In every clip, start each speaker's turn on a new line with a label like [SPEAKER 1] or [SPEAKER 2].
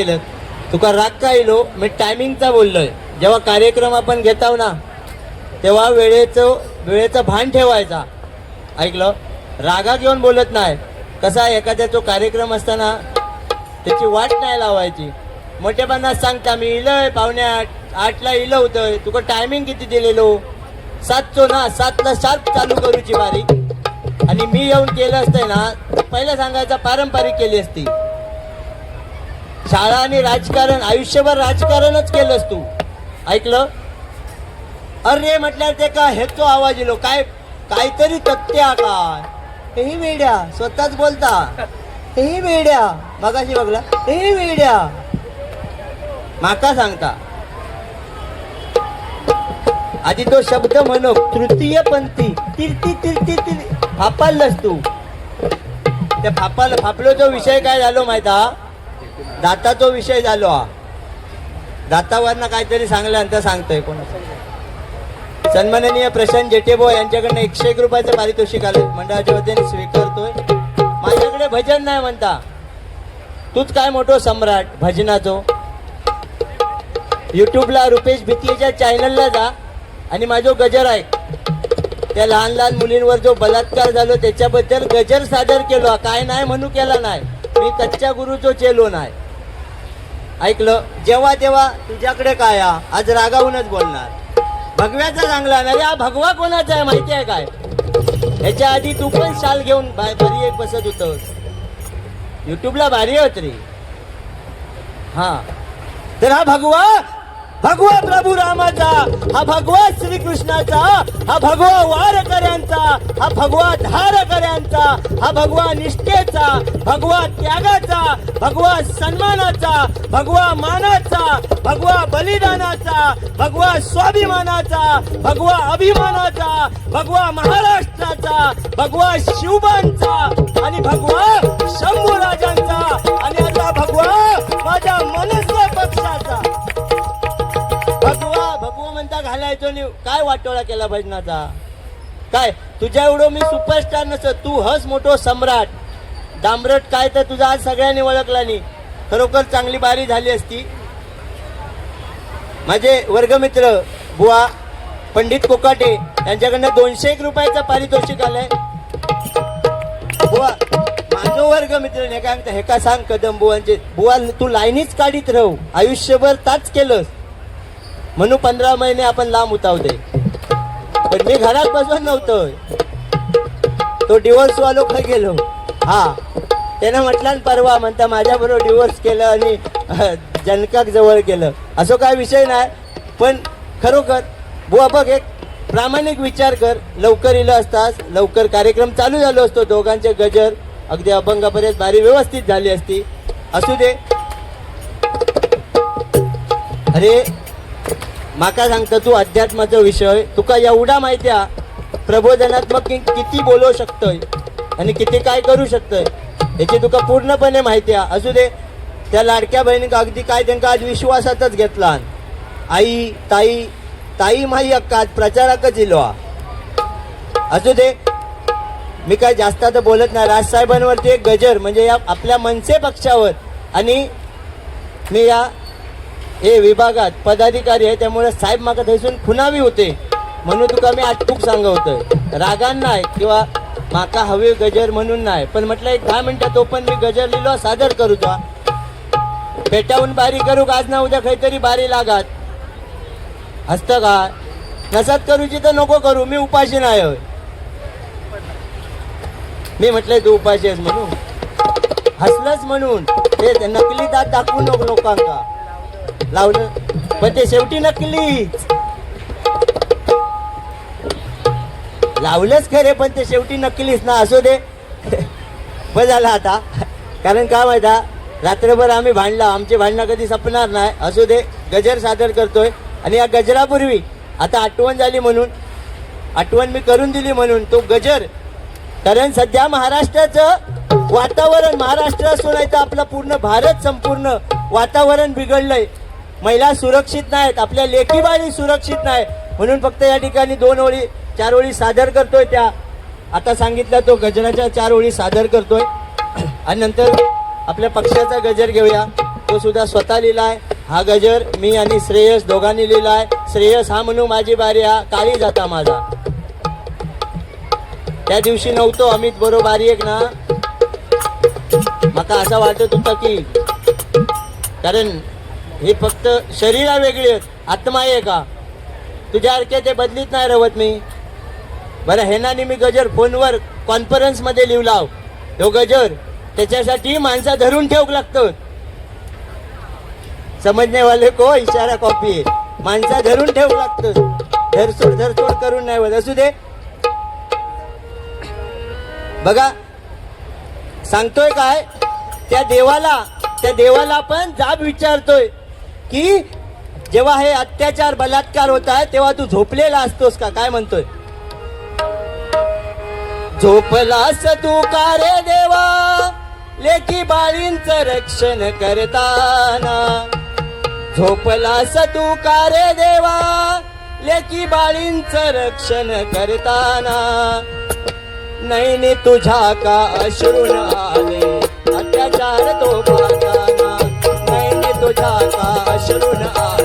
[SPEAKER 1] केलं. तुका राग का येलो? मी टायमिंगचा बोललोय. जेव्हा कार्यक्रम आपण घेताव ना तेव्हा वेळेचं वेळेचं भान ठेवायचा. ऐकलं? रागा घेऊन बोलत नाही. कसा एखाद्या तो कार्यक्रम असताना त्याची वाट नाही लावायची. मोठेपणा सांगता मी इलंय पावणे आठ आठला इलं होतं तुका टायमिंग किती दिलेलो? सातचो ना सातला सात चालू करूची बारीक. आणि मी येऊन केलं असतंय ना पहिलं सांगायचं पारंपरिक केली असती. शाळा आणि राजकारण आयुष्यभर राजकारणच केलंस तू. ऐकलं? अरे म्हटल्यावर ते का हेतो आवाज येलो काय काहीतरी तथ्य काय हेही वेड्या स्वतःच बोलता. हेही वेड्या मगाशी बघला? हेही वेड्या माका सांगता. आधी तो शब्द म्हणो तृतीय पंथी तिरती तिरती. तिर फापालस तू. त्या फापाल फापलो तो विषय काय झालो माहिता दाताचो विषय झालो हा. दातावरनं काहीतरी सांगल्यानंतर सांगतोय कोण सन्माननीय प्रशांत जेटेबो यांच्याकडनं एकशे एक रुपयाचं पारितोषिक आलं मंडळाच्या वतीने स्वीकारतोय. माझ्याकडे भजन नाही म्हणता. तूच काय मोठो सम्राट भजनाचो. युट्यूबला रुपेश भितीच्या चॅनलला जा आणि माझो गजर आहे त्या लहान लहान मुलींवर जो बलात्कार झालो त्याच्याबद्दल गजर सादर केलो. काय नाही म्हणू केला नाही. मी कच्च्या गुरुचो चेलो नाही. ऐकलं जेव्हा तेव्हा तुझ्याकडे काय हा? आज रागावूनच बोलणार. भगव्याचा चांगला नाही म्हणजे हा भगवा कोणाचा आहे माहिती आहे काय? ह्याच्या आधी तू पण शाल घेऊन भारी एक बसत होत युट्यूबला भारी होत रे. हा. तर हा भगवा भगवा प्रभू रामाचा हा भगवा श्रीकृष्णाचा हा भगवा वारकऱ्यांचा हा भगवा धारकऱ्यांचा हा भगवा निष्ठेचा भगवा त्यागाचा भगवा सन्मानाचा भगवा मानाचा भगवा बलिदानाचा भगवा स्वाभिमानाचा भगवा अभिमानाचा भगवा महाराष्ट्राचा भगवा शिवबांचा आणि भगवा शंभू काय वाटोळा केला भजनाचा? काय तुझ्या एवढं मी सुपरस्टार नसत तू हस मोठो सम्राट. दामरट काय तर तुझा आज सगळ्यांनी ओळखला नाही. खरोखर चांगली बारी झाली असती. माझे वर्गमित्र बुवा पंडित कोकाटे यांच्याकडनं दोनशे एक रुपयाचा पारितोषिक आलाय. बुवा माझो वर्ग मित्र हे काय म्हणता हे का सांग कदम बुवांचे बुवा तू लाईनीच काढीत राहू. आयुष्यभर ताच केलंस. म्हणून पंधरा महिने आपण लांब उतावते पण मी घरात बसून नव्हतो. तो डिवोर्स वालो खय गेलो. हा त्यानं म्हटलं परवा म्हणता माझ्याबरोबर डिवोर्स केलं आणि जनकाक जवळ केलं असं काय विषय नाही पण खरोखर बुवा बघ एक प्रामाणिक विचार कर. लवकर इलं असतास लवकर कार्यक्रम चालू झालो असतो. दोघांचे गजर अगदी अभंगापर्यंत बारी व्यवस्थित झाली असती. असू दे. अरे माका सांगता तू अध्यात्माचा विषय तुका एवढा माहिती हा प्रबोधनात्मक किती बोलू शकतोय आणि किती काय करू शकतोय याची तुका पूर्णपणे माहिती हा. असू दे त्या लाडक्या बहिणीक अगदी काय त्यांका आज विश्वासातच घेतला आई ताई ताई माई अक्का आज प्रचाराकच इलो हा. असू दे मी काय जास्त आता बोलत नाही. राजसाहेबांवरती एक गजर म्हणजे या आपल्या मनसे पक्षावर आणि मी या हे विभागात पदाधिकारी आहे त्यामुळे साहेब माका थंयसून खुनावी होते. म्हणून तुका मी आटपूक सांगवतोय. रागान नाही किंवा माका हवे गजर म्हणून नाही. पण म्हटलं एक दहा मिनटात तो पण मी गजर लिहिलो सादर करू तो पेटावून बारी करू आज ना उद्या काहीतरी बारी लागत. हसतं का? नसत करूची तर नको करू मी उपाशी नाही होय मी म्हटलंय तू उपाशी आहेस म्हणून. हसलंच म्हणून. ते नकली दात दाखवू नको लोकांका लावलं. पण ते शेवटी नकलीच. लावलंच खरे पण ते शेवटी नकलीच ना असू दे. बस झालं आता. कारण काय माहिती रात्रभर आम्ही भांडला. आमचे भांडणं कधी संपणार नाही. असू दे गजर सादर करतोय. आणि या गजरापूर्वी आता आठवण झाली म्हणून आठवण मी करून दिली म्हणून तो गजर. कारण सध्या महाराष्ट्राचं वातावरण महाराष्ट्र असून आहे तर आपला पूर्ण भारत संपूर्ण वातावरण बिघडलंय. महिला सुरक्षित नाहीत आपल्या लेखीबाळी सुरक्षित नाही म्हणून फक्त या ठिकाणी दोन ओळी चार ओळी सादर करतोय त्या. आता सांगितलं तो गजराच्या चार ओळी सादर करतोय. आणि नंतर आपल्या पक्षाचा गजर घेऊया. तो सुद्धा स्वतः लिहिलाय. हा गजर मी आणि श्रेयस दोघांनी लिहिलाय. श्रेयस हा म्हणून माझी बारी हा काळी जाता माझा. त्या दिवशी नव्हतो अमित बरोबर एक ना. माका असं वाटत होतं की कारण हे फक्त शरीरा वेगळी आहेत आत्मा आहे का? तुझ्यासारखे ते बदलीत नाही रवत मी. बरं हेनानी मी गजर फोनवर कॉन्फरन्समध्ये लिवलाव तो गजर त्याच्यासाठी माणसा धरून ठेवू लागतं. समजणे वाले को इशारा कॉपी आहे माणसा धरून ठेवू लागतं. धरसोड धरसोड करून नाही होत. असू दे. बघा सांगतोय काय? त्या देवाला त्या देवाला पण जाब विचारतोय. की जेव्हा हे अत्याचार बलात्कार होत आहे तेव्हा तू झोपलेला असतोस का? काय म्हणतोय? झोपलास तू का रे देवा? लेकी बाळींच रक्षण करताना. झोपलास तू का रे देवा? लेकी बाळींच रक्षण करताना. नैनी तुझ्या का अश्रून आले? अत्याचार तो पाहताना. नैनी तुझ्या का अश्रून आले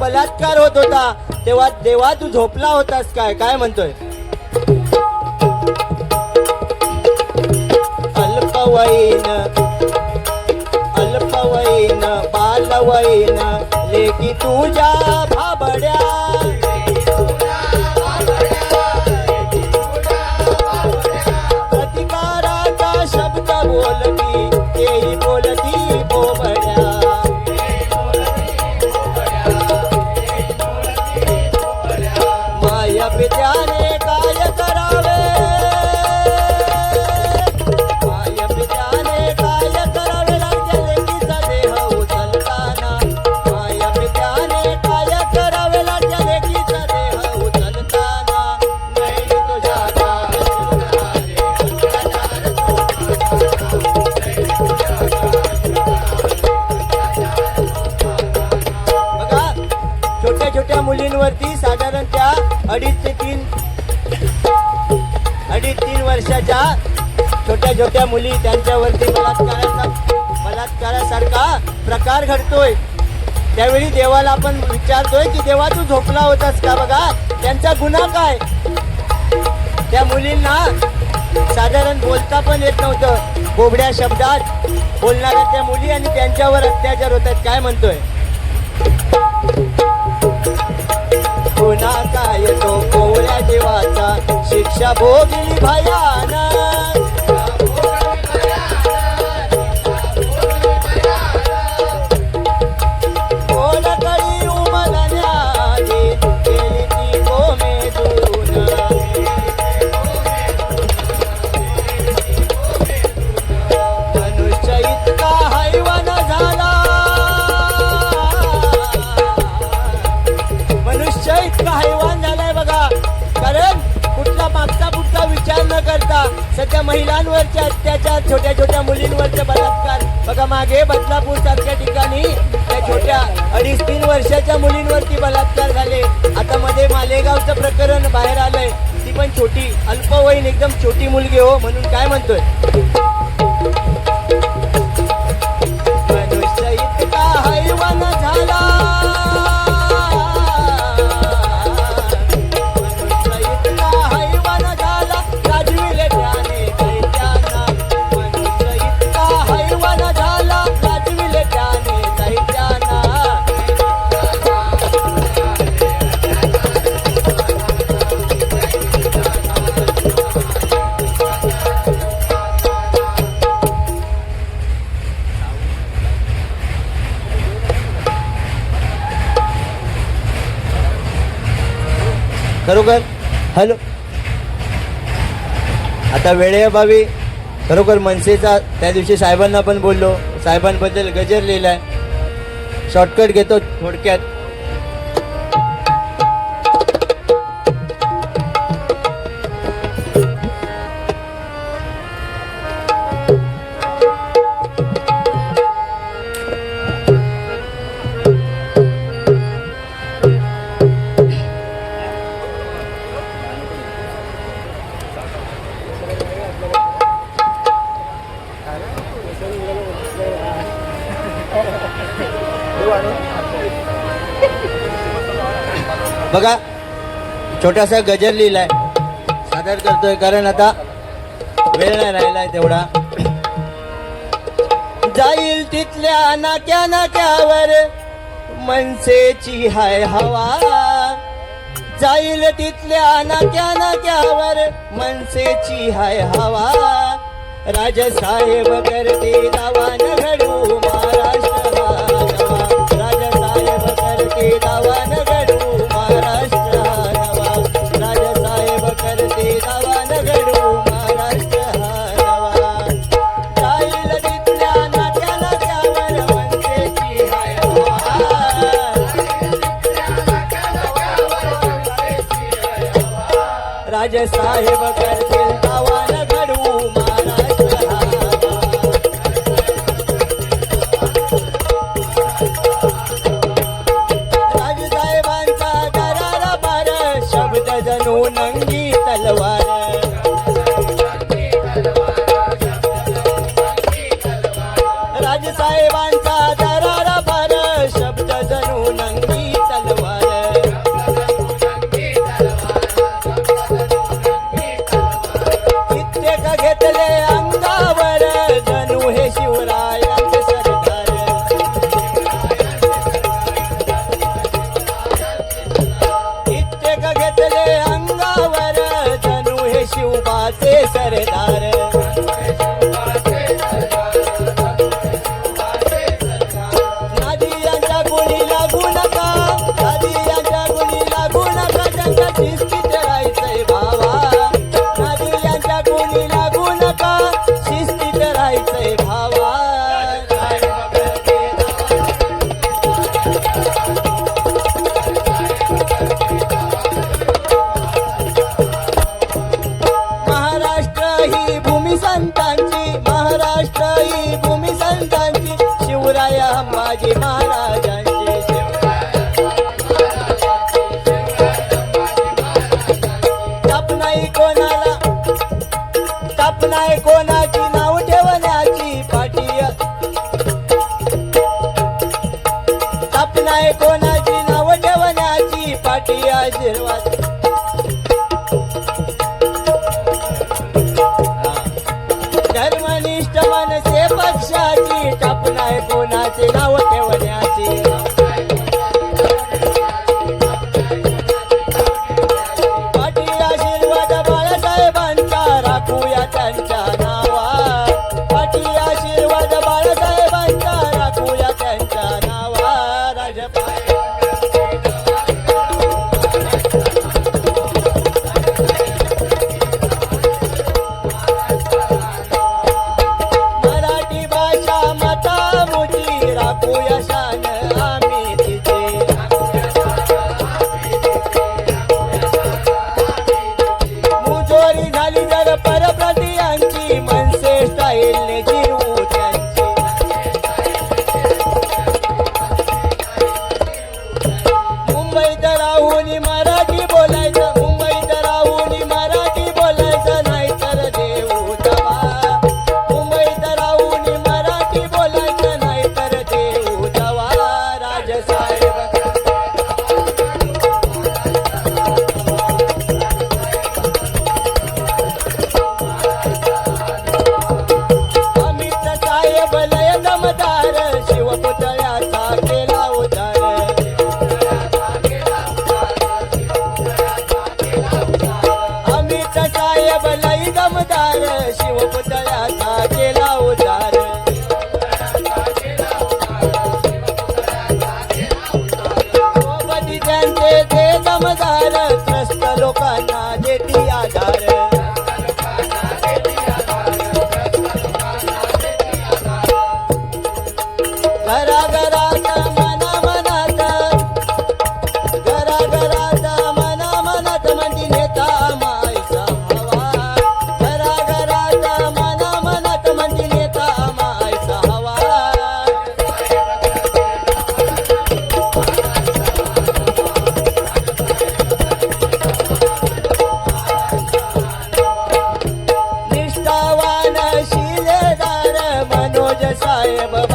[SPEAKER 1] बलात्कार होत होता. तेव्हा देवा तू झोपला होतास काय? काय म्हणतोय? अल्पवयीन अल्पवयीन बालवयीन लेकी तुझ्या भाबड्या. छोट्या छोट्या मुली त्यांच्यावरती बलात्काराचा बलात्कारासारखा प्रकार घडतोय. त्यावेळी देवाला आपण विचारतोय की देवा तू झोपला होतास का बघा? त्यांचा गुन्हा काय? त्या मुलींना साधारण बोलता पण येत नव्हतं. बोबड्या शब्दात बोलणाऱ्या त्या मुली आणि त्यांच्यावर अत्याचार होतात. काय म्हणतोय? गुन्हा काय तो कोवळ्या देवाचा शिक्षा भोगली भयाना त्या ठिकाणी त्या छोट्या अडीच तीन वर्षाच्या मुलींवरती बलात्कार झाले. आता मध्ये मालेगावचं प्रकरण बाहेर आलंय. ती पण छोटी अल्पवयीन एकदम छोटी मुलगी हो म्हणून काय म्हणतोय? खरोखर? हॅलो? आता वेळेअभावी खरोखर मनसेचा त्या दिवशी साहेबांना पण बोललो. साहेबांबद्दल गजर लिहिला आहे शॉर्टकट घेतो थोडक्यात. बघा छोटासा गजर लिहिलाय. सादर करतोय कारण आता वेळ नाही राहिलाय तेवढा. जाईल तिथल्या नाक्या नाक्यावर मनसेची हाय हवा. जाईल तिथल्या नाक्या नाक्यावर मनसेची हाय हवा. राजसाहेब करते दावा घडू मा ಸಾಹಿಬ ಮಹಿಮಾ ದೇವ